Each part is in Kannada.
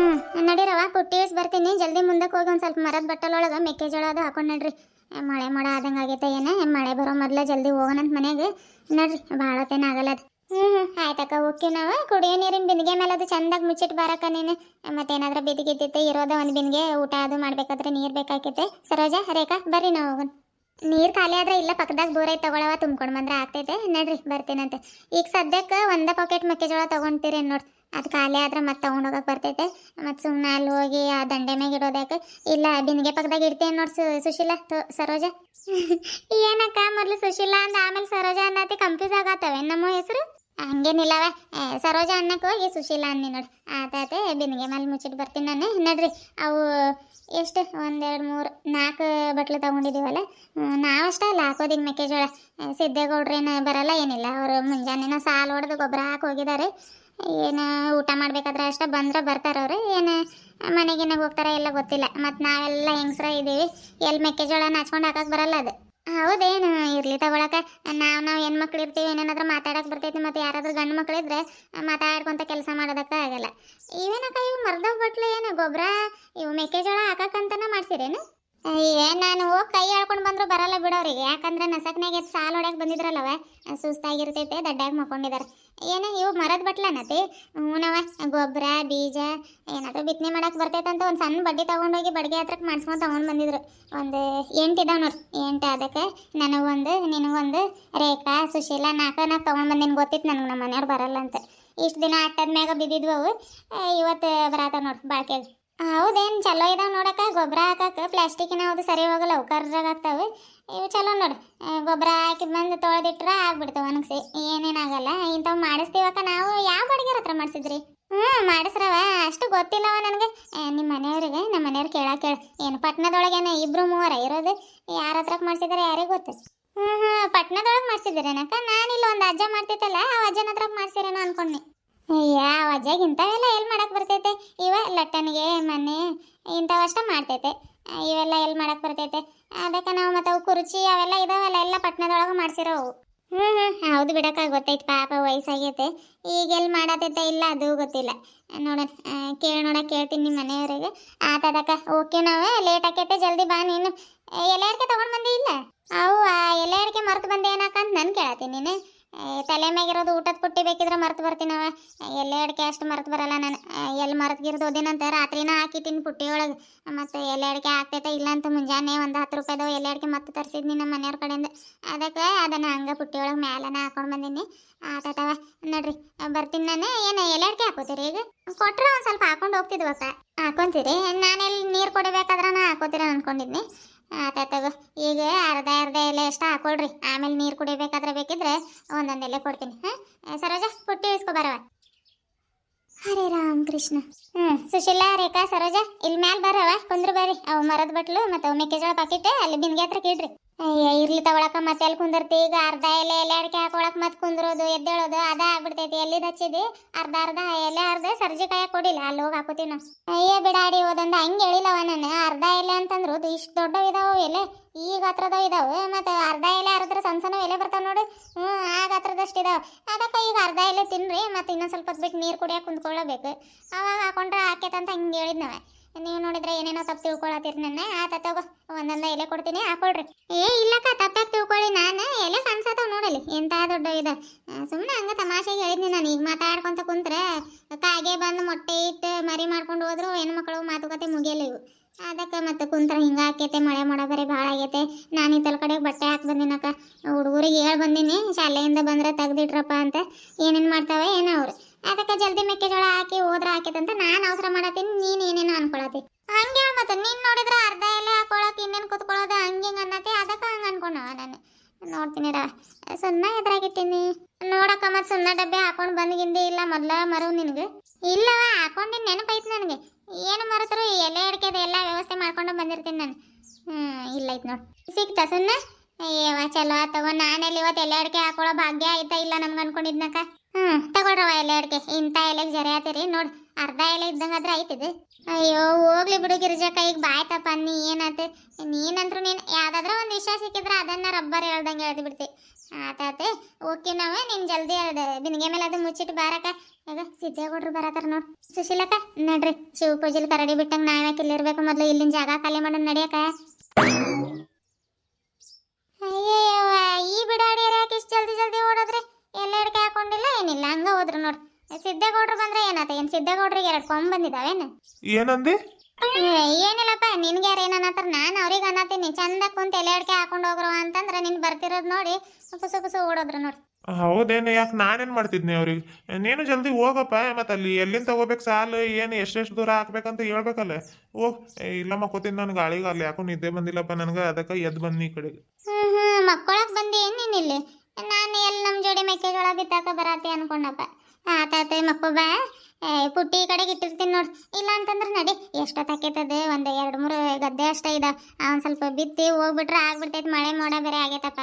ಹ್ಮ್ ನಡೀರವ ಪುಟ್ಟಿಸ್ ಬರ್ತೀನಿ. ಜಲ್ದಿ ಮುಂದಕ್ಕೆ ಹೋಗಿ ಒಂದು ಸ್ವಲ್ಪ ಮರದ ಬಟ್ಟಲೊಳಗೆ ಮೆಕ್ಕೆಜೋಳ ಅದು ಹಾಕೊಂಡು ನಡ್ರಿ ಮಳೆ ಮಡ ಆದಂಗೆ ಆಗೈತೆ ಏನೇ ಮಳೆ ಬರೋ ಮೊದ್ಲ ಜಲ್ದಿ ಹೋಗೋಣಂತ ಮನೆಗೆ ನಡ್ರಿ, ಭಾಳ ತೇನ ಆಗಲ್ಲ ಅದು. ಹ್ಞೂ ಹ್ಞೂ ಆಯ್ತಕ್ಕ, ಓಕೆ ನಾವು. ಕುಡಿಯೋ ನೀರಿನ ಬಿಂದಿಗೆ ಮೇಲೆ ಅದು ಚಂದಾಗಿ ಮುಚ್ಚಿಟ್ಟು ಬರಕ್ಕ ನೀನು. ಮತ್ತೇನಾದ್ರೂ ಬಿದ್ದಿಗಿದ್ದೈತೆ ಇರೋದ ಒಂದು ಬಿಂದಿಗೆ, ಊಟ ಅದು ಮಾಡ್ಬೇಕಾದ್ರೆ ನೀರು ಬೇಕಾಕೈತೆ. ಸರೋಜ, ರೇಖಾ, ಬರ್ರಿ ನಾವು ಹೋಗೋಣ. ನೀರು ಖಾಲಿ ಆದ್ರೆ ಇಲ್ಲ, ಪಕ್ಕದಾಗ ಬೋರೈ ತಗೊಳವ, ತುಂಬ್ಕೊಂಡು ಬಂದ್ರೆ ಆಗ್ತೈತೆ. ನಡ್ರಿ, ಬರ್ತೀನಂತೆ. ಈಗ ಸದ್ಯಕ್ಕೆ ಒಂದೇ ಪಾಕೆಟ್ ಮೆಕ್ಕೆಜೋಳ ತೊಗೊಂತೀರೇನು ನೋಡಿ. ಅದು ಖಾಲಿ ಆದ್ರೆ ಮತ್ತೆ ತೊಗೊಂಡೋಗಕ್ಕೆ ಬರ್ತೈತೆ. ಮತ್ತು ಸುಮ್ಮನೆ ಅಲ್ಲಿ ಹೋಗಿ ಆ ದಂಡೆ ಮ್ಯಾಗ ಇಲ್ಲ, ಬಿಂದಿಗೆ ಪಕ್ಕದಾಗ ಇಡ್ತೇನೆ ನೋಡಿ ಸು ಸುಶೀಲ ಸರೋಜ. ಏನಕ್ಕ ಮೊದಲು ಸುಶೀಲ ಅಂದ ಆಮೇಲೆ ಸರೋಜ ಅನ್ನತಿ ಕನ್ಫ್ಯೂಸ್ ಆಗತ್ತವೆ ನಮ್ಮ ಹೆಸರು? ಹಂಗೇನಿಲ್ಲವ ಸರೋಜ ಅನ್ನಕ್ಕೆ ಹೋಗಿ ಸುಶೀಲ ಅನ್ನಿ ನೋಡಿ. ಆತಾತೆ, ಬಿಂದಿಗೆ ಮೇಲೆ ಮುಚ್ಚಿಟ್ಟು ಬರ್ತೀನಿ ನಾನು. ನಡ್ರಿ, ಅವು ಎಷ್ಟು? ಒಂದೆರಡು, ಮೂರು, ನಾಲ್ಕು ಬಟ್ಲು ತೊಗೊಂಡಿದ್ದೀವಲ್ಲ? ನಾವಷ್ಟೇ ಅಲ್ಲ ಹಾಕೋದಿಗೆ ಮೆಕ್ಕೆಜೋಳ. ಸಿದ್ದೇಗೌಡ್ರೇನು ಬರಲ್ಲ, ಏನಿಲ್ಲ. ಅವರು ಮುಂಜಾನೆನ ಸಾಲು ಹೊಡೆದು ಗೊಬ್ಬರ ಹಾಕಿ ಹೋಗಿದ್ದಾರೆ. ಏನು ಊಟ ಮಾಡಬೇಕಾದ್ರೆ ಅಷ್ಟೇ, ಬಂದ್ರೆ ಬರ್ತಾರೆ ಅವರು. ಏನು ಮನೆಗಿನ ಹೋಗ್ತಾರೆ ಎಲ್ಲ ಗೊತ್ತಿಲ್ಲ. ಮತ್ತು ನಾವೆಲ್ಲ ಹೆಂಗಸ್ರ ಇದ್ದೀವಿ ಎಲ್ಲಿ ಮೆಕ್ಕೆಜೋಳ ಹಚ್ಕೊಂಡು ಹಾಕಕ್ಕೆ ಬರಲ್ಲ ಅದು. ಹೌದೇನು? ಇರಲಿ ತಗೊಳಕ. ನಾವು ನಾವು ಹೆಣ್ಮಕ್ಳು ಇರ್ತೀವಿ, ಏನೇನಾದ್ರೂ ಮಾತಾಡಕ್ಕೆ ಬರ್ತೈತಿ ಮತ್ತು ಯಾರಾದರೂ ಗಂಡು ಮಕ್ಳಿದ್ರೆ ಮಾತಾಡ್ಕೊಂತ ಕೆಲಸ ಮಾಡೋದಕ್ಕೆ ಆಗಲ್ಲ. ಇವೇನಕ್ಕ ಇವು ಮರ್ದವ್ ಬಟ್ಲು ಏನು ಗೊಬ್ಬರ ಇವು ಮೆಕ್ಕೆಜೋಳ ಹಾಕಕ್ಕಂತನ ಮಾಡ್ಸಿರೇನು? ಏ, ನಾನು ಹೋಗಿ ಕೈ ಹೇಳ್ಕೊಂಡು ಬಂದ್ರು ಬರಲ್ಲ ಬಿಡೋರಿಗೆ. ಯಾಕಂದ್ರೆ ನಸಕ್ನಾಗ ಎದ್ದು ಸಾಲು ಹೊಡ್ಯಕ್ ಬಂದಿದ್ರಲ್ಲವ? ಸುಸ್ತಾಗಿರ್ತೈತೆ, ದಡ್ಡಾಗಿ ಮಕ್ಕೊಂಡಿದ್ದಾರೆ ಏನ ಇವು ಮರದ ಬಟ್ಲನತಿ? ಹೂನವ ಗೊಬ್ಬರ ಬೀಜ, ಏನಾದರೂ ಬಿತ್ತನೆ ಮಾಡಕ್ಕೆ ಬರ್ತೈತಂತ ಒಂದು ಸಣ್ಣ ಬಡ್ಡಿ ತೊಗೊಂಡೋಗಿ ಬಡ್ಗೆ ಹತ್ರಕ್ಕೆ ಮಾಡ್ಸ್ಕೊಂಡು ತೊಗೊಂಡು ಬಂದಿದ್ರು. ಒಂದು ಎಂಟು ಇದಾವೆ ನೋಡಿ, ಎಂಟು ಅದಕ್ಕೆ ನನಗೊಂದು ನಿನಗೊಂದು ರೇಖಾ, ಸುಶೀಲ ನಾಲ್ಕು ನಾಲ್ಕು ತೊಗೊಂಡು ನಿನ್ಗೆ ಗೊತ್ತಿತ್ತು ನನಗೆ ನಮ್ಮ ಮನೆಯವ್ರು ಬರಲ್ಲ ಅಂತ ಇಷ್ಟು ದಿನ ಅಟ್ಟದ ಮ್ಯಾಗ ಬಿದ್ದಿದ್ವು ಅವು ಇವತ್ತು ಬರತ್ತ ನೋಡಿ ಬಾಳ್ಕೆಗೆ. ಹೌದೇನು ಚಲೋ ಇದಾವೆ ನೋಡಕ್ಕ. ಗೊಬ್ಬರ ಹಾಕಕ್ಕೆ ಪ್ಲಾಸ್ಟಿಕ್ಕಿನ ಹೌದು ಸರಿ ಹೋಗಲ್ಲ ಕರ್ರಾಗ ಆಗ್ತಾವೆ. ಇವು ಚಲೋ ನೋಡಿ. ಗೊಬ್ಬರ ಹಾಕಿ ಬಂದು ತೊಳೆದಿಟ್ರೆ ಆಗ್ಬಿಡ್ತಾವೆ ಒಣಗಿಸಿ. ಏನೇನಾಗಲ್ಲ ಇಂಥವು ಮಾಡಿಸ್ತೀವಕ್ಕ ನಾವು. ಯಾವ ಬಡಿಗೆರ ಹತ್ರ ಮಾಡಿಸಿದ್ರಿ? ಹ್ಞೂ ಮಾಡಿಸ್ರವ. ಅಷ್ಟು ಗೊತ್ತಿಲ್ಲವ ನನಗೆ. ನಿಮ್ಮ ಮನೆಯವ್ರಿಗೆ ನಮ್ಮ ಮನೆಯವ್ರು ಕೇಳಕ್ಕೆ ಕೇಳ. ಏನು ಪಟ್ಟಣದೊಳಗೇನೆ ಇಬ್ರು ಮೂವರ ಇರೋದು? ಯಾರ ಹತ್ರಕ್ಕೆ ಮಾಡಿಸಿದಾರೆ ಯಾರಿಗೆ ಗೊತ್ತು. ಹ್ಞೂ ಹ್ಞೂ ಪಟ್ಟಣದೊಳಗೆ ಮಾಡಿಸಿದ್ರೇನಕ್ಕ? ನಾನಿಲ್ಲ ಒಂದು ಅಜ್ಜ ಮಾಡ್ತಿತ್ತಲ್ಲ ಆ ಅಜ್ಜನ ಹತ್ರಕ್ಕೆ ಮಾಡಿಸಿರೇನೋ ಅನ್ಕೊಂಡೆ ಯಾವ ಅಜ್ಜಾಗ ಇಂಥವೆಲ್ಲ ಎಲ್ಲಿ ಮಾಡಕ್ಕೆ ಬರ್ತೈತೆ? ಇವ ಲಟ್ಟಣಿಗೆ, ಮನೆ, ಇಂಥವಷ್ಟ ಮಾಡ್ತೈತೆ. ಇವೆಲ್ಲ ಎಲ್ಲಿ ಮಾಡಕ್ಕೆ ಬರ್ತೈತೆ? ಅದಕ್ಕೆ ನಾವು ಮತ್ತು ಅವು ಕುರ್ಚಿ ಅವೆಲ್ಲ ಇದಾವಲ್ಲ, ಎಲ್ಲ ಪಟ್ಟಣದೊಳಗೆ ಮಾಡ್ಸಿರೋ ಅವು. ಹ್ಞೂ ಹ್ಞೂ ಹೌದು ಬಿಡಕ್ಕ ಗೊತ್ತೈತೆ, ಪಾಪ ವಯಸ್ಸಾಗೈತೆ. ಈಗ ಎಲ್ಲಿ ಮಾಡತೈತೆ ಇಲ್ಲ, ಅದು ಗೊತ್ತಿಲ್ಲ. ನೋಡೋಣ ಕೇಳಿ ನೋಡ, ಕೇಳ್ತೀನಿ ನಿಮ್ಮ ಮನೆಯವರಿಗೆ. ಆತದಕ್ಕ ಓಕೆ ನಾವೇ, ಲೇಟ್ ಆಕೈತೆ, ಜಲ್ದಿ ಬಾ ನೀನು. ಎಲೆ ಅಡಿಕೆ ತೊಗೊಂಡು ಬಂದಿ ಇಲ್ಲ? ಅವು ಎಲೆ ಅಡಿಕೆ ಮರ್ತು ಬಂದೆ ಏನಕ್ಕಂತ ನಾನು ಕೇಳತ್ತೀನಿ ನೀನು. ತಲೆ ಮ್ಯಾಗಿರೋದು ಊಟದ ಪುಟ್ಟಿ ಬೇಕಿದ್ರೆ ಮರ್ತು ಬರ್ತೀನವ ಎಲೆ ಅಡಿಕೆ ಅಷ್ಟು ಮರೆತು ಬರಲ್ಲ ನಾನು. ಎಲ್ಲಿ ಮರ್ತ್ಗಿರ್ದು ಓದಿನಂತ ರಾತ್ರಿನ ಹಾಕಿಟ್ಟಿನಿ ಪುಟ್ಟಿ ಮತ್ತು ಎಲೆ ಅಡಿಕೆ ಆಗ್ತೈತೆ ಇಲ್ಲ ಅಂತ ಮುಂಜಾನೆ ಒಂದು ಹತ್ತು ರೂಪಾಯಿದು ಎಲೆ ಅಡಿಕೆ ಮತ್ತೆ ತರಿಸಿದ್ನಿ ನಮ್ಮ ಮನೆಯವ್ರ ಕಡೆಯಿಂದ. ಅದಕ್ಕೆ ಅದನ್ನು ಹಂಗೆ ಪುಟ್ಟಿ ಒಳಗೆ ಮ್ಯಾಲನ ಹಾಕೊಂಡು ಬಂದೀನಿ. ಆತತವ ನೋಡ್ರಿ, ಬರ್ತೀನಿ ನಾನು. ಏನು ಎಲೆ ಅಡಿಕೆ ಹಾಕೋತೀರಿ ಈಗ? ಕೊಟ್ರೆ ಒಂದು ಸ್ವಲ್ಪ ಹಾಕೊಂಡು ಹೋಗ್ತಿದ್ವಕ್ಕ ಹಾಕೊಂತೀರಿ? ನಾನೆಲ್ಲಿ ನೀರು ಕೊಡಬೇಕಾದ್ರೆ ನಾ ಹಾಕೋತೀರ ಅಂದ್ಕೊಂಡಿದ್ನಿ ಆತಾತಗೋ ಈಗ ಅರ್ಧ ಅರ್ಧ ಎಲೆ ಎಷ್ಟು ಹಾಕೊಳ್ರಿ. ಆಮೇಲೆ ನೀರು ಕುಡಿಬೇಕಾದ್ರೆ ಬೇಕಿದ್ರೆ ಒಂದೊಂದು ಎಲೆ ಕೊಡ್ತೀನಿ. ಹಾಂ? ಸರೋಜ, ಪುಟ್ಟಿ ಇಸ್ಕೊ ಬರವ. ಹರೇ ರಾಮ್ ಕೃಷ್ಣ ಹ್ಮ್, ಸುಶೀಲಾ, ರೇಖಾ, ಸರೋಜ ಇಲ್ಲಿ ಮ್ಯಾಲೆ ಬರವ, ಕುಂದ್ರ ಬರ್ರಿ ಅವ್ ಮರದ ಬಟ್ಲು ಮತ್ತೆ ಅವು ಮೆಕ್ಕೆಜೋಳ ಪಾಕಿಟ್ ಅಲ್ಲಿ ಬಿಂದಿಗೆ ಹತ್ರ ಅಯ್ಯ, ಇರ್ಲಿ ತಗೊಳಕ ಮತ್ತೆ ಅಲ್ಲಿ ಕುಂದರ್ತಿ? ಈಗ ಅರ್ಧ ಎಲೆ ಎಲೆ ಅಡಿಕೆ ಹಾಕೊಳಕ್ ಮತ್ತೆ ಕುಂದ್ರೋದು, ಎದ್ದೇಳೋದು, ಅದ ಆಗ್ಬಿಡ್ತೈತಿ. ಎಲ್ಲಿ ಹಚ್ಚಿದಿ ಅರ್ಧ ಅರ್ಧ, ಎಲೆ, ಅರ್ಧ ಸರ್ಜಿ ಕಾಯ ಕೊಡಿಲ್ಲ ಅಲ್ಲಿ ಹೋಗಿ ಹಾಕೋತೀವಿ ನಾವು ಅಯ್ಯ, ಬಿಡಾಡಿ ಹೋದಂದ ಹಂಗೆ ಹೇಳಿಲ್ಲವ ನಾನು. ಅರ್ಧ ಎಲೆ ಅಂತಂದ್ರು ಇಷ್ಟು ದೊಡ್ಡ ಇದಾವು ಎಲೆ. ಈ ಗಾತ್ರದ ಇದಾವೆ, ಮತ್ತೆ ಅರ್ಧ ಎಲೆ ಅರ್ಧ ಸಣ್ಣ ಸಣ್ಣ ಎಲೆ ಬರ್ತಾವೆ ನೋಡಿ. ಹ್ಞೂ ಆ ಗಾತ್ರದಷ್ಟು ಇದಾವೆ. ಅದಕ್ಕೆ ಈಗ ಅರ್ಧ ಎಲೆ ತಿನ್ನಿರಿ ಮತ್ತೆ ಇನ್ನೊಂದು ಸ್ವಲ್ಪ ಹೊತ್ತು ಬಿಟ್ಟು ನೀರು ಕುಡಿಯೋಕೆ ಕುಂತ್ಕೊಳ್ಳಬೇಕು. ಅವಾಗ ಹಾಕೊಂಡ್ರೆ ಹಾಕೈತಂತ ಹಂಗೆ ಹೇಳಿದ್ನವೆ. ನೀವು ನೋಡಿದ್ರೆ ಏನೇನೋ ತಪ್ಪು ತಿಳ್ಕೊಳತ್ತೀರಿ ನನ್ನ ಆ ತಗೋ, ಒಂದೊಂದು ಎಲೆ ಕೊಡ್ತೀನಿ, ಹಾಕೊಳ್ರಿ. ಏ, ಇಲ್ಲಕ್ಕ, ತಪ್ಪಾಗಿ ತಿಳ್ಕೊಳ್ಳಿ ನಾನು. ಎಲೆ ಕಾಣಿಸತ್ತವ ನೋಡಲಿ ಎಂಥ ದೊಡ್ಡ ಇದೆ ಸುಮ್ಮನೆ ಹಂಗೆ ತಮಾಷೆಗೆ ಹೇಳಿದ್ನಿ ನಾನು, ಈಗ ಮಾತಾಡ್ಕೊಂತ ಕುಂತ್ರೆ, ಕಾಗೆ ಬಂದು ಮೊಟ್ಟೆ ಇಟ್ಟು ಮರಿ ಮಾಡ್ಕೊಂಡು ಹೋದ್ರು ಹೆಣ್ಮಕ್ಳು ಮಾತುಕತೆ ಮುಗಿಯಲ್ಲ ಇವು. ಅದಕ್ಕೆ ಮತ್ತೆ ಕುಂತ್ರ ಹಿಂಗೆ ಮಳೆ ಮಾಡ ಬರೀ ಭಾಳ ಆಗೈತೆ. ನಾನು ಈ ಕಡೆ ಬಟ್ಟೆ ಹಾಕಿ ಬಂದಿನಕ್ಕ. ಹುಡುಗರಿಗೆ ಹೇಳಿ ಬಂದೀನಿ, ಶಾಲೆಯಿಂದ ಬಂದ್ರೆ ತೆಗ್ದಿಟ್ರಪ್ಪ ಅಂತ. ಏನೇನು ಮಾಡ್ತಾವೆ ಏನೋ ಅವ್ರು. ಅದಕ್ಕೆ ಜಲ್ದಿ ಮೆಕ್ಕೆಜೋಳ ಹಾಕಿ ಹೋದ್ರ ಹಾಕೈತಂತ ನಾನು ಅವಸರ ಮಾಡತ್ತೀನಿ ನೀನು ಏನೇನು ಅನ್ಕೊಳತಿ. ಹಂಗೆ ಹೇಳ ಮತ್ತೆ, ನೀನು ನೋಡಿದ್ರೆ ಅರ್ಧ ಎಲೆ ಹಾಕೊಳಕ್ಕೆ ಇನ್ನೇನು ಕುತ್ಕೊಳ್ಳೋದು ಹಂಗೆ ಹಿಂಗೆ ಅನ್ನತ್ತೆ ಅದಕ್ಕೆ ಹಂಗೆ ಅನ್ಕೊಂಡವ ನಾನು. ನೋಡ್ತೀನಿ ರಾ ಸುಣ್ಣ ಎದುರಾಗಿಟ್ಟಿನಿ. ನೋಡಕ್ಕ ಮತ್ತೆ ಸುಮ್ಮನೆ ಡಬ್ಬೆ ಹಾಕೊಂಡು ಬಂದ್ಗಿಂದಿ ಇಲ್ಲ ಮೊದ್ಲ ಮರು ನಿನಗೆ. ಇಲ್ಲವ, ಹಾಕೊಂಡಿನ ನೆನಪೈತಿ ನನಗೆ. ಏನು ಮರೆತರು ಎಲೆ ಅಡಿಕೆದ ಎಲ್ಲ ವ್ಯವಸ್ಥೆ ಮಾಡ್ಕೊಂಡು ಬಂದಿರ್ತೀನಿ ನಾನು. ಹ್ಞೂ ಇಲ್ಲ ಐತೆ ನೋಡಿ. ಸಿಕ್ತಾ ಸುಮ್ಮನೆ ಅಯ್ಯವ ಚಲೋ ತಗೋ. ನಾನೆಲ್ಲಿ ಇವತ್ತು ಎಲೆ ಅಡಿಕೆ ಹಾಕೊಳ್ಳೋ ಭಾಗ್ಯ ಆಯ್ತಾ ಇಲ್ಲ ನಮ್ಗೆ ಅನ್ಕೊಂಡಿದ್ನಕ ಹ್ಞೂ ತಗೊಳ್ರವ ಎಲೆ ಅಡಿಕೆ. ಇಂಥ ಎಲೆಗೆ ಜರೆ ಆತೀರಿ ನೋಡಿ, ಅರ್ಧ ಎಲೆ ಇದ್ದಂಗಾದ್ರೆ ಆಯ್ತಿದು ಅಯ್ಯೋ, ಹೋಗ್ಲಿ ಬಿಡು ಗಿರಿಜಕ್ಕ, ಈಗ ಬಾಯ್ತಪ್ಪ, ನೀ ಏನಾಯ್ತು ನೀನಂತ್ರು ನೀನು ಯಾವ್ದಾದ್ರ ಒಂದು ವಿಷಯ ಸಿಕ್ಕಿದ್ರೆ ಅದನ್ನ ರಬ್ಬರ್ ಹೇಳ್ದಂಗೆ ಹೇಳ್ದು ಬಿಡ್ತಿ. ಆತಾತೆ. ಓಕೆ ನಾವ ನಿಮ್ ಜಲ್ದಿ ಅದ ಬಿನ್ಗೆ ಮೇಲೆ ಅದು ಮುಚ್ಚಿಟ್ಟು ಬಾರಕ ಈಗ ಸಿದ್ದೇಗೌಡ್ರು ಬರತಾರ ನೋಡ್. ಸುಶೀಲಕ್ಕ, ನಡ್ರಿ. ಶಿವ ಪೂಜೆಲಿ ಕರಡಿ ಬಿಟ್ಟಂಗ ನಾವ್ಯಾಕೆ ಇಲ್ಲಿರ್ಬೇಕು ಮೊದ್ಲು? ಇಲ್ಲಿನ ಜಾಗ ಖಾಲಿ ಮಾಡೋಣ ನಡಿಯಕ. ಅಯ್ಯಯ್ಯವ್ವ, ಈ ಬಿಡಾಡಿ ಯಾಕೆ ಇಷ್ಟು ಜಲ್ದಿ ಜಲ್ದಿ ಓಡೋದ್ರಿ? ಎಲ್ಲ ಹಾಕೊಂಡಿಲ್ಲ, ಏನಿಲ್ಲ, ಹಂಗ ಹೋದ್ರು ನೋಡ್. ಸಿದ್ದೇಗೌಡ್ರು ಬಂದ್ರೆ ಏನಾತ? ಏನ್ ಸಿದ್ದೇಗೌಡ್ರಿಗೆ ಎರಡು ಕೊಂಬ್ ಬಂದಿದಾವೇನ? ಏನಂದಿ? ಏನಿಲ್ಲಪ್ಪ ನಿನ್ಗೆ ಯಾರು ಅನ್ನತ್ತಾರ? ನಾನು ಅವ್ರಿಗೆ ಅನ್ನತ್ತೀನಿ. ಚಂದ ಕುಂತ ಎಲೆ ಅಡಿಕೆ ಹಾಕೊಂಡು ಹೋಗ್ರು ಅಂತಂದ್ರೆ ನಿನ್ ಬರ್ತಿರೋದು ನೋಡಿ ಕುಸು ಕುಸು ಓಡೋದ್ರು ನೋಡಿ. ಹೌದೇನು ಯಾಕೆ ನಾನೇನು ಮಾಡ್ತಿದ್ನಿ ಅವ್ರಿಗೆ? ನೀನು ಜಲ್ದಿ ಹೋಗಪ್ಪ ಮತ್ತೆ ಅಲ್ಲಿ ಎಲ್ಲಿಂದ ತಗೋಬೇಕು ಸಾಲು ಏನು ಎಷ್ಟೆಷ್ಟು ದೂರ ಹಾಕ್ಬೇಕಂತ ಹೇಳ್ಬೇಕಲ್ಲ. ಹೋಗ್ ಇಲ್ಲಮ್ಮ ಇಲ್ಲ ಮಕ್ಕೋತೀನಿ ಗಾಳಿಗ ಗಾಳಿಗೆ ಅಲ್ಲಿ ಯಾಕೋ ನಿದ್ದೆ ಬಂದಿಲ್ಲಪ್ಪ ನನಗೆ ಅದಕ್ಕೆ ಎದ್ದು ಬಂದಿ ಈ ಕಡೆಗೆ. ಮಕ್ಕಳಕ್ ಬಂದಿ ಏನ್ ನೀನ್ ಇಲ್ಲಿ? ನಾನು ಎಲ್ಲಿ ನಮ್ಮ ಜೋಡಿ ಮೆಕ್ಕೆಜೋಳ ಬಿತ್ತಾಕ ಬರಾತಿ ಅನ್ಕೊಂಡಪ್ಪ. ಆತಾತ ಮಕ್ಕೋ ಬಾ ಪುಟ್ಟಿ ಈ ಕಡೆಗೆ ಇಟ್ಟಿರ್ತೀನಿ ನೋಡಿ. ಇಲ್ಲ ಅಂತಂದ್ರೆ ನಡಿ ಎಷ್ಟೊತ್ತಾಕೈತದ ಒಂದು ಎರಡು ಮೂರು ಗದ್ದೆ ಅಷ್ಟೇ ಇದ. ಅವ್ನು ಸ್ವಲ್ಪ ಬಿತ್ತಿ ಹೋಗ್ಬಿಟ್ರೆ ಆಗ್ಬಿಡ್ತೈತೆ, ಮಳೆ ಮೋಡ ಬೇರೆ ಆಗೈತಪ್ಪ.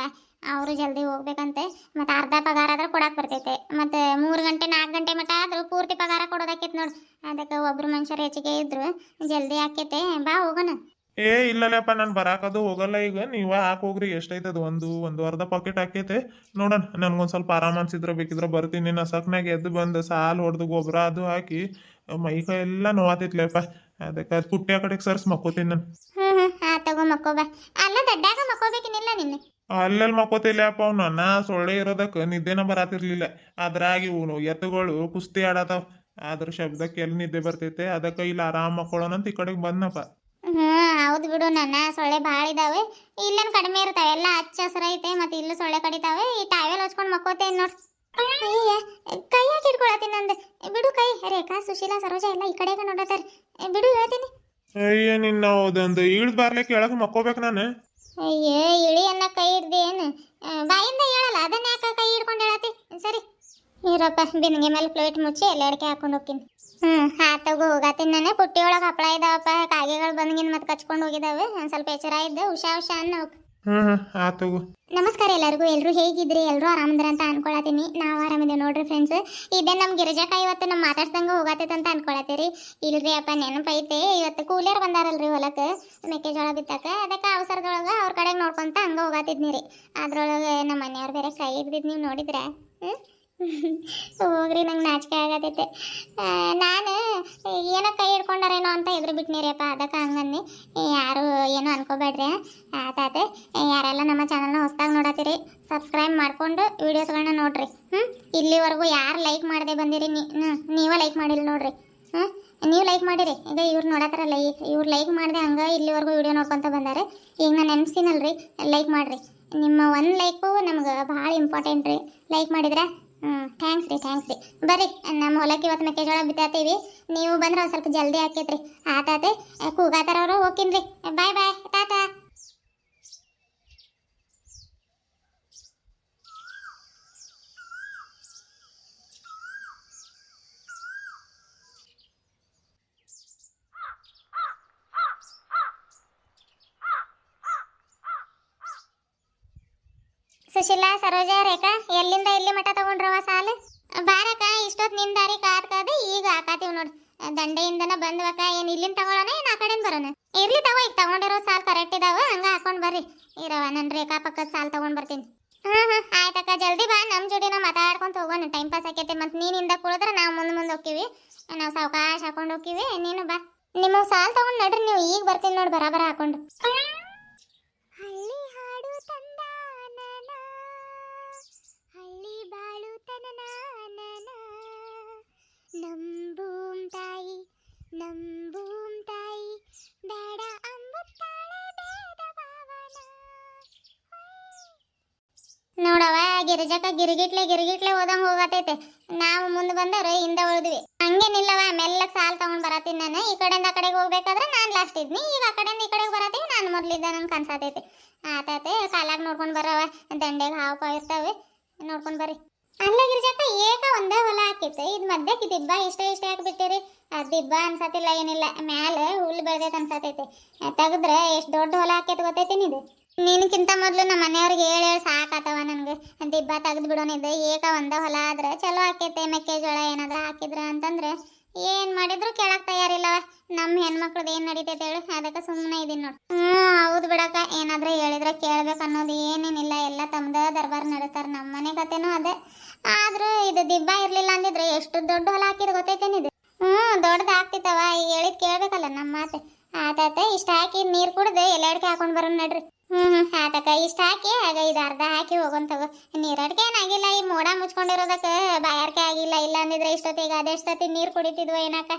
ಅವರು ಜಲ್ದಿ ಹೋಗ್ಬೇಕಂತೆ. ಮತ್ತೆ ಅರ್ಧ ಪಗಾರ ಆದ್ರೆ ಕೊಡಕ್ಕೆ ಬರ್ತೈತೆ. ಮತ್ತೆ ಮೂರು ಗಂಟೆ ನಾಲ್ಕು ಗಂಟೆ ಮಟ ಆದರೂ ಪೂರ್ತಿ ಪಗಾರ ಕೊಡೋದಾಕೈತೆ ನೋಡಿ. ಅದಕ್ಕೆ ಒಬ್ರು ಮನುಷ್ಯರು ಹೆಚ್ಚಿಗೆ ಇದ್ರು, ಜಲ್ದಿ ಆಕೈತೆ. ಬಾ ಹೋಗೋಣ. ಏ ಇಲ್ಲಲ್ಲಪ್ಪ ನಾನು ಬರಾಕದು ಹೋಗಲ್ಲ ಈಗ. ನೀವ ಹಾಕ್ ಹೋಗ್ರಿ ಎಷ್ಟೈತದ? ಒಂದು ಒಂದು ಅರ್ಧ ಪಾಕೆಟ್ ಹಾಕೈತೆ ನೋಡೋಣ ನನ್ಗೊಂದು ಸ್ವಲ್ಪ ಆರಾಮ ಅನ್ಸಿದ್ರ ಬೇಕಿದ್ರ ಬರ್ತೀನಿ. ನಾ ಸಕ್ನಾಗ ಎದ್ದು ಬಂದು ಸಾಲು ಹೊಡೆದು ಗೊಬ್ಬರ ಅದು ಹಾಕಿ ಮೈ ಕೈ ಎಲ್ಲ ನೋವಾತೈತ್ಲಪ್ಪ. ಅದಕ್ಕೆ ಅದು ಪುಟ್ಟಿ ಆ ಕಡೆಗೆ ಸರ್ಸ್ ಮಕ್ಕೋತೀನಿ ನಾನು. ಹ್ಮ್ ಹ್ಮ್ ಆ ತಗೋ ಮಕ್ಕೋ ಬಾ. ಅಲ್ಲ ದಡ್ಡಾಗ ಮಕ್ಕೋಬೇಕಿನಿಲ್ಲ ನಿನ್ನ? ಅಲ್ಲೆಲ್ಲಿ ಮಕ್ಕೋತಿಲ್ಲಪ್ಪ ಅವ್ನು. ನಾ ಸೊಳ್ಳೆ ಇರೋದಕ್ಕೆ ನಿದ್ದೆನ ಬರಾತಿರ್ಲಿಲ್ಲ. ಅದ್ರಾಗಿ ಇವನು ಎತ್ತುಗಳು ಕುಸ್ತಿ ಆಡತಾವ. ಅದ್ರ ಶಬ್ದಕ್ಕೆ ಎಲ್ಲಿ ನಿದ್ದೆ ಬರ್ತೈತೆ? ಅದಕ್ಕೆ ಇಲ್ಲಿ ಆರಾಮ್ ಮಕ್ಕೊಳ್ಳೋಣ ಅಂತ ಈ ಕಡೆಗೆ ಬಂದನಪ್ಪ. ಹ್ಮ್ ಹೌದು ಬಿಡು ನನ್ನ ಸೊಳ್ಳೆ ಭಾಳ ಇದಾವೆ. ಇಲ್ಲೇನ್ ಕಡಿಮೆ ಇರ್ತಾವೆ ಎಲ್ಲ ಹಚ್ಚ ಹಸ್ರ ಐತೆ ಮತ್ತೆ ಇಲ್ಲೂ ಸೊಳ್ಳೆ ಕಡಿತಾವೆ. ಈ ಟಾವೆಲ್ ಹಚ್ಕೊಂಡು ಮಕ್ಕೋತೇನ್ ನೋಡಿ. ಅಯ್ಯ ಕೈ ಯಾಕೆ ಹಿಡ್ಕೊಳತೀನಿ ನಂದು ಬಿಡು ಕೈ. ರೇಖಾ ಸುಶೀಲಾ ಸರೋಜ ಎಲ್ಲ ಈ ಕಡೆಗೆ ನೋಡತ್ತಾರ. ಬಿಡು ಹೇಳ್ತೀನಿ. ಅಯ್ಯ ನಿನ್ನ ಹೌದಂದು. ಇಳ್ದು ಬರ್ಲಿಕ್ಕೆ ಕೆಳಗೆ ಮಕ್ಕೋಬೇಕು ನಾನು. ಅಯ್ಯೋ ಇಳಿ ಅನ್ನ ಕೈ ಹಿಡ್ದಿ ಏನು? ಬಾಯಿಂದ ಹೇಳಲ್ಲ ಅದನ್ನ ಯಾಕೆ ಕೈ ಹಿಡ್ಕೊಂಡು ಹೇಳತ್ತಿ? ಸರಿ. ಇರಪ್ಪ ಬಿನ್ಗೆ ಮೇಲೆ ಪ್ಲೇಟ್ ಮುಚ್ಚಿ ಎಲ್ಲ ಅಡಿಕೆ ಹಾಕೊಂಡು ಹೋಗ್ತೀನಿ. ಹ್ಞೂ ಹಾ ತಗೋ ಹೋಗತ್ತೀನಿ ನಾನು. ಪುಟ್ಟಿ ಒಳಗೆ ಹಪ್ಪಳ ಇದಾವಪ್ಪ ಕಾಗೆಗಳು ಬಂದ್ಗಿನ್ ಮತ್ತೆ ಕಚ್ಕೊಂಡು ಹೋಗಿದಾವೆ. ಒಂದು ಸ್ವಲ್ಪ ಎಚ್ಚರ ಇದ್ದೆ ಹುಷಾ ಹುಷಾ ಅನ್ನ ನಮಸ್ಕಾರ ಎಲ್ಲರಿಗೂ ಎಲ್ಲರೂ ಹೇಗಿದ್ರಿ? ಎಲ್ಲರೂ ಆರಾಮದ್ರ ಅಂತ ಅನ್ಕೊಳತೀನಿ. ನಾವು ಆರಾಮಿದ್ದೇವೆ ನೋಡ್ರಿ ಫ್ರೆಂಡ್ಸ್ ಇದೇ ನಮ್ಮ ಗಿರಿಜಾಕ ಇವತ್ತು ನಮ್ಮ ಮಾತಾಡ್ದಂಗೆ ಹೋಗತ್ತೈತೆ ಅಂತ ಅನ್ಕೊಳತ್ತೀರಿ. ಇಲ್ರಿ ಅಪ್ಪ ನೆನಪೈತೆ ಇವತ್ತು ಕೂಲಿಯರ್ ಬಂದಾರಲ್ರಿ ಹೊಲಕ್ಕೆ ಮೆಕ್ಕೆಜೋಳ ಬಿತ್ತಾಕ. ಅದಕ್ಕೆ ಅವಸರದೊಳಗೆ ಅವ್ರ ಕಡೆಗೆ ನೋಡ್ಕೊಂತ ಹಂಗೆ ಹೋಗತ್ತಿದ್ನಿ ರೀ ಅದ್ರೊಳಗೆ ನಮ್ಮ ಮನೆಯವ್ರು ಬೇರೆ ಕೈ ಹಿಡ್ದಿದ್ದು ನೀವು ನೋಡಿದ್ರೆ? ಹೋಗ್ರಿ, ನಂಗೆ ನಾಚಿಕೆ ಆಗತೈತೆ. ನಾನು ಏನೋ ಕೈ ಹಿಡ್ಕೊಂಡಾರೇನೋ ಅಂತ ಎದುರು ಬಿಟ್ನಿರಿಯಪ್ಪ ಅದಕ್ಕೆ ಹಂಗನ್ನಿ. ಯಾರು ಏನೋ ಅನ್ಕೋಬೇಡ್ರಿ ಆತಾತೆ ಯಾರೆಲ್ಲ ನಮ್ಮ ಚಾನಲ್ನ ಹೊಸ್ದಾಗಿ ನೋಡತ್ತೀರಿ ಸಬ್ಸ್ಕ್ರೈಬ್ ಮಾಡ್ಕೊಂಡು ವೀಡಿಯೋಸ್ಗಳನ್ನ ನೋಡ್ರಿ ಹ್ಞೂ ಇಲ್ಲಿವರೆಗೂ ಯಾರು ಲೈಕ್ ಮಾಡದೆ ಬಂದಿರಿ ನೀವೇ ಲೈಕ್ ಮಾಡಿಲ್ಲ ನೋಡ್ರಿ ಹ್ಞೂ ನೀವು ಲೈಕ್ ಮಾಡಿರಿ, ಈಗ ಇವ್ರು ನೋಡತ್ತಾರಲ್ಲ ಇವ್ರು ಲೈಕ್ ಮಾಡಿದೆ ಹಂಗೆ ಇಲ್ಲಿವರೆಗೂ ವಿಡಿಯೋ ನೋಡ್ಕೊತ ಬಂದಾರೆ. ಈಗ ನಾನು ನೆನ್ಸಿನಲ್ರಿ ಲೈಕ್ ಮಾಡಿರಿ. ನಿಮ್ಮ ಒಂದು ಲೈಕು ನಮ್ಗೆ ಭಾಳ ಇಂಪಾರ್ಟೆಂಟ್ ರೀ. ಲೈಕ್ ಮಾಡಿದ್ರೆ ಹ್ಞೂ ಥ್ಯಾಂಕ್ಸ್ ರೀ ಥ್ಯಾಂಕ್ಸ್ ರೀ. ಬರ್ರಿ, ನಮ್ಮ ಹೊಲಕ್ಕೆ ಇವತ್ತು ಮೆಕ್ಕೆಜೋಳ ಬಿತ್ತಾತೀವಿ. ನೀವು ಬಂದ್ರೆ ಒಂದು ಸ್ವಲ್ಪ ಜಲ್ದಿ ಹಾಕೈತ್ರಿ. ಆತಾತೆ ಕೂಗಾತಾರವ್ರು ಹೋಗ್ತೀನಿ ರೀ. ಬಾಯ್ ಬಾಯ್ ಟಾಟಾ ಸುಶೀಲಾ, ಸರೋಜ, ರೇಖಾ, ಎಲ್ಲಿಂದ ಎಲ್ಲಿ ಮಠ ತಗೊಂಡ್ರವ ಸಾಲು? ಬಾರಕ ಇಷ್ಟೊತ್ತು ನಿನ್ ದಾರಿ ಕಾದ್ಕಾದ ಈಗ ಹಾಕಾತೀವಿ ನೋಡ್. ದಂಡೆಯಿಂದನ ಬಂದ್ವಕ ಏನ್ ಇಲ್ಲಿಂದ ತಗೊಳ್ಳೋಣ ಏನ್ ಆ ಕಡೆಯಿಂದ ಬರೋಣ ಇರ್ಲಿ ತಗೋ, ಈಗ ತಗೊಂಡಿರೋ ಸಾಲ್ ಕರೆಕ್ಟ್ ಇದಾವ, ಹಂಗ ಹಾಕೊಂಡ್ ಬರ್ರಿ. ಇರವ, ನನ್ ರೇಖಾ ಪಕ್ಕದ ಸಾಲ್ ತಗೊಂಡ್ ಬರ್ತೀನಿ. ಹಾ ಹಾ ಆಯ್ತಕ್ಕ, ಜಲ್ದಿ ಬಾ ನಮ್ಮ ಜೋಡಿ ನಾವು ಮಾತಾಡ್ಕೊಂತ ಹೋಗೋಣ. ಟೈಮ್ ಪಾಸ್ ಆಕೈತೆ ಮತ್ತೆ ನೀನಿಂದ ಕುಳಿದ್ರೆ ನಾವು ಮುಂದೆ ಮುಂದೆ ಹೋಗ್ತೀವಿ. ನಾವು ಸಾವಕಾಶ ಹಾಕೊಂಡು ಹೋಗ್ತೀವಿ, ನೀನು ಬಾ. ನಿಮ್ಮ ಸಾಲ್ ತಗೊಂಡ್ ನಡ್ರಿ, ನೀವು ಈಗ ಬರ್ತೀನಿ ನೋಡಿ, ಬರಾಬರ ಹಾಕೊಂಡು. ನಂಬೂಮ್ ತಾಯಿ ನಂಬೂಮ್ ತಾಯಿ, ಬೇಡ ಅಂಬುತ್ತಾಳೆ, ಬೇಡ ಭಾವನ. ಗಿರಿಗಿಟ್ಲೆ ಗಿರಿಗಿಟ್ಲೆ ಹೋದಂಗ ಹೋಗತೈತೆ. ನಾವು ಮುಂದೆ ಬಂದವ್ರು ಹಿಂದೆ ಉಳಿದ್ವಿ. ಹಂಗೇನಿಲ್ಲವ ಮೆಲ್ಲ ಸಾಲ್ ತಗೊಂಡ್ ಬರತೀನಿ ನಾನು. ಈ ಕಡೆಯಿಂದ ಆ ಕಡೆಗೆ ಹೋಗ್ಬೇಕಾದ್ರೆ ನಾನು ಲಾಸ್ಟ್ ಇದ್ನಿ. ಈಗ ಆ ಕಡೆಯಿಂದ ಈ ಕಡೆಗೆ ಬರತ್ತೀವಿ, ನಾನು ಮೊದ್ಲಿದ್ದ ನಂಗೆ ಕನ್ಸಾತೈತೆ ಆತೈತೆ, ಕಾಲಾಗ ನೋಡ್ಕೊಂಡು ಬರವ ದಂಡೆಗೆ ಹಾವು ಪಾವು ಇರ್ತಾವೆ. ನೋಡ್ಕೊಂಡು ಬರ್ರಿ. ಅಲ್ಲ ಏಕ ಒಂದೇ ಹೊಲ ಹಾಕಿತ್ತು. ಇದು ಮಧ್ಯಕ್ಕೆ ದಿಬ್ಬ ಇಷ್ಟ ಇಷ್ಟ ಹಾಕ್ಬಿಟ್ಟಿರಿ. ಅದು ದಿಬ್ಬ ಅನ್ಸತಿಲ್ಲ, ಏನಿಲ್ಲ. ಮ್ಯಾಲೆ ಹುಲ್ಲು ಬೆಳ್ದೈತೆ ಅನ್ಸತೈತೆ. ತೆಗೆದ್ರೆ ಎಷ್ಟು ದೊಡ್ಡ ಹೊಲ ಹಾಕೈತೆ ಗೊತ್ತೈತೆ ಇದು ನಿನ್ಕಿಂತ ಮೊದಲು ನಮ್ಮ ಮನೆಯವ್ರಿಗೆ ಹೇಳಿ ಹೇಳಿ ಸಾಕಾತವ ನನಗೆ. ದಿಬ್ಬ ತೆಗೆದು ಬಿಡೋನಿದೆ ಏಕ ಒಂದೇ ಹೊಲ ಆದ್ರೆ ಚಲೋ ಹಾಕೈತೆ ಮೆಕ್ಕೆಜೋಳ ಏನಾದ್ರೂ ಹಾಕಿದ್ರ ಅಂತಂದ್ರೆ ಏನ್ ಮಾಡಿದ್ರು ಕೇಳಕ್ ತಯಾರಿಲ್ಲವ. ನಮ್ಮ ಹೆಣ್ಮಕ್ಳದ್ದು ಏನು ನಡೀತೈತೆ ಹೇಳು? ಅದಕ್ಕೆ ಸುಮ್ಮನೆ ಇದೀನಿ ನೋಡಿ. ಹ್ಮ್, ಹೌದು ಬಿಡಕ್ಕ. ಏನಾದ್ರೂ ಹೇಳಿದ್ರೆ ಕೇಳ್ಬೇಕು ಅನ್ನೋದು ಏನೇನಿಲ್ಲ. ಎಲ್ಲ ತಮ್ದ ದರ್ಬಾರ್ ನಡೆಸ್ತಾರೆ. ನಮ್ಮ ಮನೆ ಕತೆನೂ ಅದೇ. ಆದ್ರೂ ಇದು ದಿಬ್ಬ ಇರ್ಲಿಲ್ಲ ಅಂದಿದ್ರೆ ಎಷ್ಟು ದೊಡ್ಡ ಹೊಲ ಹಾಕಿದ್ ಗೊತ್ತೈತೇನಿದು ಹ್ಮ್, ದೊಡ್ಡದ ಆಗ್ತಿತ್ತವ. ಈಗ ಹೇಳಿದ್ ಕೇಳ್ಬೇಕಲ್ಲ ನಮ್ಮ ಮಾತೆ. ಆತಾತ ಇಷ್ಟ ಹಾಕಿ ನೀರ್ ಕುಡ್ದು ಎಲ್ಲಾಡ್ಕೆ ಹಾಕೊಂಡ್ ಬರೋಣ ನಡ್ರಿ. ಹ್ಮ್ ಹ್ಮ್ ಆತಕ್ಕ ಇಷ್ಟ ಹಾಕಿ ಆಗ ಇದು ಅರ್ಧ ಹಾಕಿ ಹೋಗಂತವ ನೀರಡ್ಕೆ ಏನಾಗಿಲ್ಲ ಈ ಮೋಡ ಮುಚ್ಕೊಂಡಿರೋದಕ್ಕ ಬಾಯಾರಿಕೆ ಆಗಿಲ್ಲ, ಇಲ್ಲ ಅಂದಿದ್ರೆ ಇಷ್ಟೊತ್ತಿಗೆ ಅದೆಷ್ಟೊತ್ತಿ ನೀರ್ ಕುಡಿತಿದ್ವ ಏನಕ್ಕ?